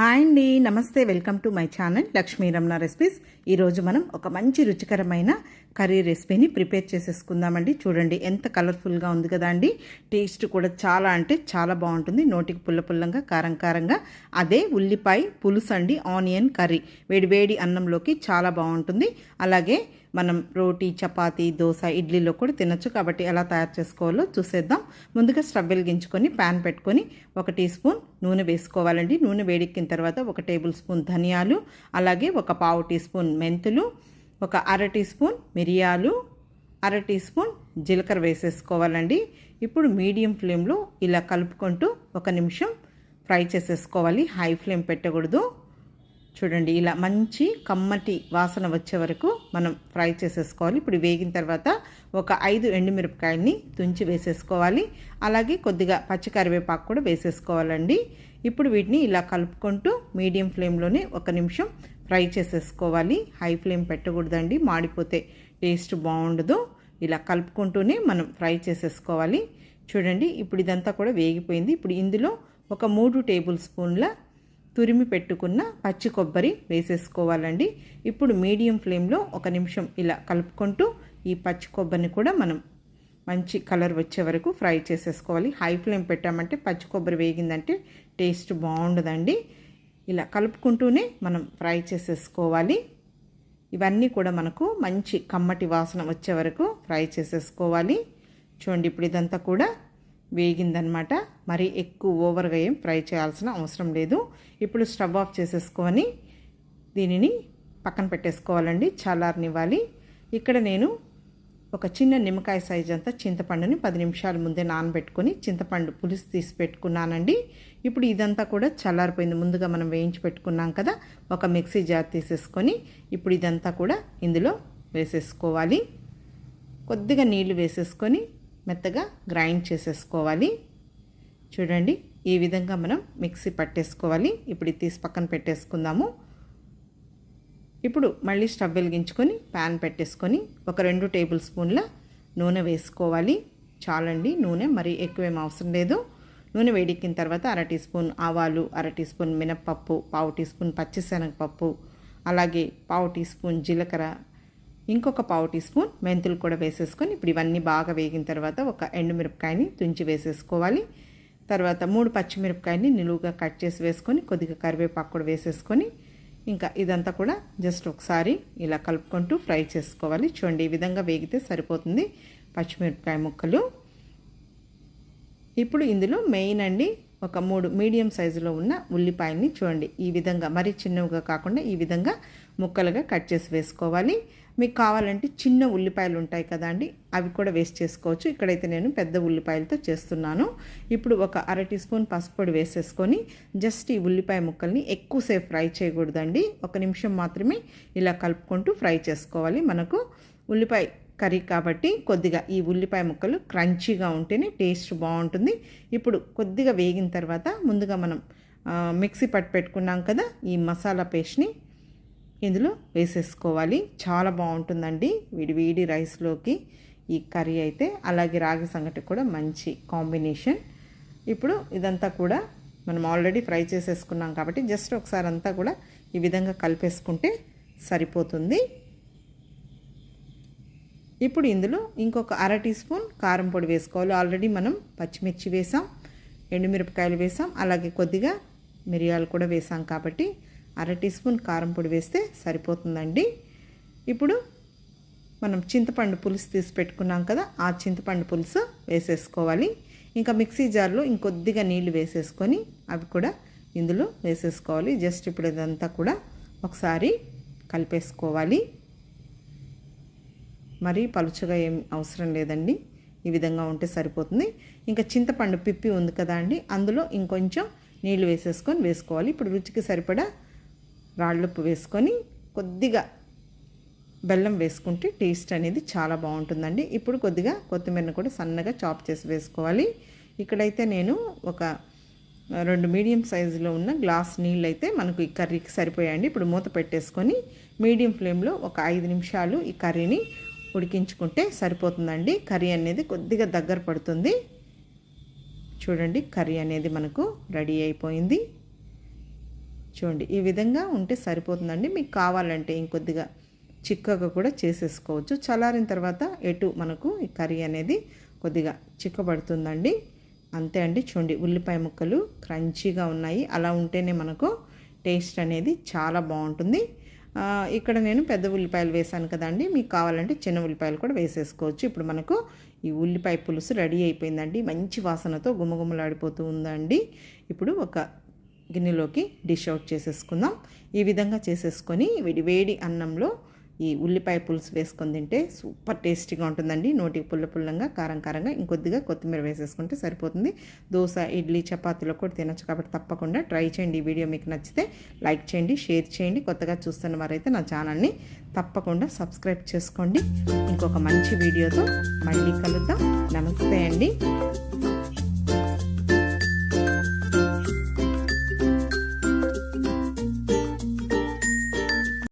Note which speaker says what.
Speaker 1: Hi అండి నమస్తే welcome to my channel Lakshmi Ramana recipes. ఈరోజు మనం ఒక మంచి రుచికరమైన కర్రీ రెసిపీని ప్రిపేర్ చేసేసుకుందామండి. చూడండి ఎంత కలర్ఫుల్గా ఉంది కదా అండి. టేస్ట్ కూడా చాలా అంటే చాలా బాగుంటుంది. నోటికి పుల్ల పుల్లంగా కారం కారంగా. అదే ఉల్లిపాయ పులుసు అండి ఆనియన్ కర్రీ. వేడి వేడి అన్నంలోకి చాలా బాగుంటుంది. అలాగే మనం రోటీ చపాతి దోశ ఇడ్లీలో కూడా తినొచ్చు కాబట్టి ఎలా తయారు చేసుకోవాలో చూసేద్దాం. ముందుగా స్టవ్ వెలిగించుకొని ప్యాన్ పెట్టుకొని ఒక టీ స్పూన్ నూనె వేసుకోవాలండి. నూనె వేడెక్కిన తర్వాత ఒక టేబుల్ స్పూన్ ధనియాలు అలాగే ఒక పావు టీ స్పూన్ మెంతులు ఒక అర టీ స్పూన్ మిరియాలు అర టీ స్పూన్ జీలకర్ర వేసేసుకోవాలండి. ఇప్పుడు మీడియం ఫ్లేమ్లో ఇలా కలుపుకుంటూ ఒక నిమిషం ఫ్రై చేసేసుకోవాలి. హై ఫ్లేమ్ పెట్టకూడదు. చూడండి ఇలా మంచి కమ్మటి వాసన వచ్చే వరకు మనం ఫ్రై చేసేసుకోవాలి. ఇప్పుడు వేగిన తర్వాత ఒక ఐదు ఎండుమిరపకాయల్ని తుంచి వేసేసుకోవాలి. అలాగే కొద్దిగా పచ్చి కరివేపాకు కూడా వేసేసుకోవాలండి. ఇప్పుడు వీటిని ఇలా కలుపుకుంటూ మీడియం ఫ్లేమ్లోనే ఒక నిమిషం ఫ్రై చేసేసుకోవాలి. హై ఫ్లేమ్ పెట్టకూడదండి మాడిపోతే టేస్ట్ బాగుండదు. ఇలా కలుపుకుంటూనే మనం ఫ్రై చేసేసుకోవాలి. చూడండి ఇప్పుడు ఇదంతా కూడా వేగిపోయింది. ఇప్పుడు ఇందులో ఒక మూడు టేబుల్ స్పూన్ల తురిమి పెట్టుకున్న పచ్చి కొబ్బరి వేసేసుకోవాలండి. ఇప్పుడు మీడియం ఫ్లేమ్లో ఒక నిమిషం ఇలా కలుపుకుంటూ ఈ పచ్చి కొబ్బరిని కూడా మనం మంచి కలర్ వచ్చే వరకు ఫ్రై చేసేసుకోవాలి. హై ఫ్లేమ్ పెట్టామంటే పచ్చి కొబ్బరి వేగిందంటే టేస్ట్ బాగుండదండి. ఇలా కలుపుకుంటూనే మనం ఫ్రై చేసేసుకోవాలి. ఇవన్నీ కూడా మనకు మంచి కమ్మటి వాసన వచ్చే వరకు ఫ్రై చేసేసుకోవాలి. చూడండి ఇప్పుడు ఇదంతా కూడా వేగిందనమాట. మరి ఎక్కువ ఓవర్గా ఏం ఫ్రై చేయాల్సిన అవసరం లేదు. ఇప్పుడు స్టవ్ ఆఫ్ చేసేసుకొని దీనిని పక్కన పెట్టేసుకోవాలండి. చల్లారనివ్వాలి. ఇక్కడ నేను ఒక చిన్న నిమ్మకాయ సైజ్ అంతా చింతపండుని పది నిమిషాల ముందే నానబెట్టుకొని చింతపండు పులుసు తీసి పెట్టుకున్నానండి. ఇప్పుడు ఇదంతా కూడా చల్లారిపోయింది. ముందుగా మనం వేయించి పెట్టుకున్నాం కదా ఒక మిక్సీ జార్ తీసేసుకొని ఇప్పుడు ఇదంతా కూడా ఇందులో వేసేసుకోవాలి. కొద్దిగా నీళ్ళు వేసేసుకొని మెత్తగా గ్రైండ్ చేసేసుకోవాలి. చూడండి ఈ విధంగా మనం మిక్సీ పట్టేసుకోవాలి. ఇప్పుడు ఇది తీసి పక్కన పెట్టేసుకుందాము. ఇప్పుడు మళ్ళీ స్టవ్ వెలిగించుకొని ప్యాన్ పెట్టేసుకొని ఒక రెండు టేబుల్ స్పూన్ల నూనె వేసుకోవాలి. చాలండి నూనె మరి ఎక్కువేం అవసరం లేదు. నూనె వేడెక్కిన తర్వాత అర టీ స్పూన్ ఆవాలు అర టీ స్పూన్ మినప్పప్పు పావు టీ స్పూన్ పచ్చిశనగపప్పు అలాగే పావు టీ స్పూన్ జీలకర్ర ఇంకొక పావు టీ స్పూన్ మెంతులు కూడా వేసేసుకొని ఇప్పుడు ఇవన్నీ బాగా వేగిన తర్వాత ఒక ఎండుమిరపకాయని తుంచి వేసేసుకోవాలి. తర్వాత మూడు పచ్చిమిరపకాయని నిలువుగా కట్ చేసి వేసుకొని కొద్దిగా కరివేపాకు కూడా వేసేసుకొని ఇంకా ఇదంతా కూడా జస్ట్ ఒకసారి ఇలా కలుపుకుంటూ ఫ్రై చేసుకోవాలి. చూడండి ఈ విధంగా వేగితే సరిపోతుంది పచ్చిమిరపకాయ ముక్కలు. ఇప్పుడు ఇందులో మెయిన్ అండి ఒక మూడు మీడియం సైజులో ఉన్న ఉల్లిపాయల్ని చూడండి ఈ విధంగా మరీ చిన్నవిగా కాకుండా ఈ విధంగా ముక్కలుగా కట్ చేసి వేసుకోవాలి. మీకు కావాలంటే చిన్న ఉల్లిపాయలు ఉంటాయి కదండి అవి కూడా వేస్ట్ చేసుకోవచ్చు. ఇక్కడైతే నేను పెద్ద ఉల్లిపాయలతో చేస్తున్నాను. ఇప్పుడు ఒక అర టీ స్పూన్ పసుపొడి పొడి వేసేసుకొని జస్ట్ ఈ ఉల్లిపాయ ముక్కల్ని ఎక్కువసేపు ఫ్రై చేయకూడదండి. ఒక నిమిషం మాత్రమే ఇలా కలుపుకుంటూ ఫ్రై చేసుకోవాలి. మనకు ఉల్లిపాయ కర్రీ కాబట్టి కొద్దిగా ఈ ఉల్లిపాయ ముక్కలు క్రంచీగా ఉంటేనే టేస్ట్ బాగుంటుంది. ఇప్పుడు కొద్దిగా వేగిన తర్వాత ముందుగా మనం మిక్సీ పట్టు పెట్టుకున్నాం కదా ఈ మసాలా పేస్ట్ని ఇందులో వేసేసుకోవాలి. చాలా బాగుంటుందండి. వీడి వీడి రైస్లోకి ఈ కర్రీ అయితే అలాగే రాగి సంగటి కూడా మంచి కాంబినేషన్. ఇప్పుడు ఇదంతా కూడా మనం ఆల్రెడీ ఫ్రై చేసేసుకున్నాం కాబట్టి జస్ట్ ఒకసారి అంతా కూడా ఈ విధంగా కలిపేసుకుంటే సరిపోతుంది. ఇప్పుడు ఇందులో ఇంకొక అర టీ స్పూన్ కారం పొడి వేసుకోవాలి. ఆల్రెడీ మనం పచ్చిమిర్చి వేసాం ఎండుమిరపకాయలు వేసాం అలాగే కొద్దిగా మిరియాలు కూడా వేసాం కాబట్టి అర టీ స్పూన్ కారం పొడి వేస్తే సరిపోతుందండి. ఇప్పుడు మనం చింతపండు పులుసు తీసి పెట్టుకున్నాం కదా ఆ చింతపండు పులుసు వేసేసుకోవాలి. ఇంకా మిక్సీ జార్లో ఇంకొద్దిగా నీళ్ళు వేసేసుకొని అవి కూడా ఇందులో వేసేసుకోవాలి. జస్ట్ ఇప్పుడు ఇదంతా కూడా ఒకసారి కలిపేసుకోవాలి. మరీ పలుచగా ఏం అవసరం లేదండి. ఈ విధంగా ఉంటే సరిపోతుంది. ఇంకా చింతపండు పిప్పి ఉంది కదా అండి అందులో ఇంకొంచెం నీళ్ళు వేసేసుకొని వేసుకోవాలి. ఇప్పుడు రుచికి సరిపడా రాళ్ళుప్పు వేసుకొని కొద్దిగా బెల్లం వేసుకుంటే టేస్ట్ అనేది చాలా బాగుంటుందండి. ఇప్పుడు కొద్దిగా కొత్తిమీరను కూడా సన్నగా చాప్ చేసి వేసుకోవాలి. ఇక్కడైతే నేను ఒక రెండు మీడియం సైజులో ఉన్న గ్లాస్ నీళ్ళు అయితే మనకు ఈ కర్రీకి సరిపోయాయండి. ఇప్పుడు మూత పెట్టేసుకొని మీడియం ఫ్లేమ్లో ఒక ఐదు నిమిషాలు ఈ కర్రీని ఉడికించుకుంటే సరిపోతుందండి. కర్రీ అనేది కొద్దిగా దగ్గర పడుతుంది. చూడండి కర్రీ అనేది మనకు రెడీ అయిపోయింది. చూడండి ఈ విధంగా ఉంటే సరిపోతుందండి. మీకు కావాలంటే ఇంకొద్దిగా చిక్కగా కూడా చేసేసుకోవచ్చు. చల్లారిన తర్వాత ఎటు మనకు ఈ కర్రీ అనేది కొద్దిగా చిక్కబడుతుందండి. అంతే అండి. చూడండి ఉల్లిపాయ ముక్కలు క్రంచీగా ఉన్నాయి. అలా ఉంటేనే మనకు టేస్ట్ అనేది చాలా బాగుంటుంది. ఇక్కడ నేను పెద్ద ఉల్లిపాయలు వేసాను కదండి. మీకు కావాలంటే చిన్న ఉల్లిపాయలు కూడా వేసేసుకోవచ్చు. ఇప్పుడు మనకు ఈ ఉల్లిపాయ పులుసు రెడీ అయిపోయిందండి. మంచి వాసనతో గుమగుమలాడిపోతూ ఉందండి. ఇప్పుడు ఒక గిన్నెలోకి డిష్ అవుట్ చేసేసుకుందాం. ఈ విధంగా చేసేసుకొని వేడి వేడి అన్నంలో ఈ ఉల్లిపాయ పులుసు వేసుకొని తింటే సూపర్ టేస్టీగా ఉంటుందండి. నోటికి పుల్ల పుల్లంగా కారం కారంగా ఇంకొద్దిగా కొత్తిమీర వేసేసుకుంటే సరిపోతుంది. దోశ ఇడ్లీ చపాతీలో కూడా తినొచ్చు కాబట్టి తప్పకుండా ట్రై చేయండి. ఈ వీడియో మీకు నచ్చితే లైక్ చేయండి షేర్ చేయండి. కొత్తగా చూస్తున్న వారైతే నా ఛానల్ని తప్పకుండా సబ్స్క్రైబ్ చేసుకోండి. ఇంకొక మంచి వీడియోతో మళ్ళీ కలుద్దాం. నమస్తే అండి.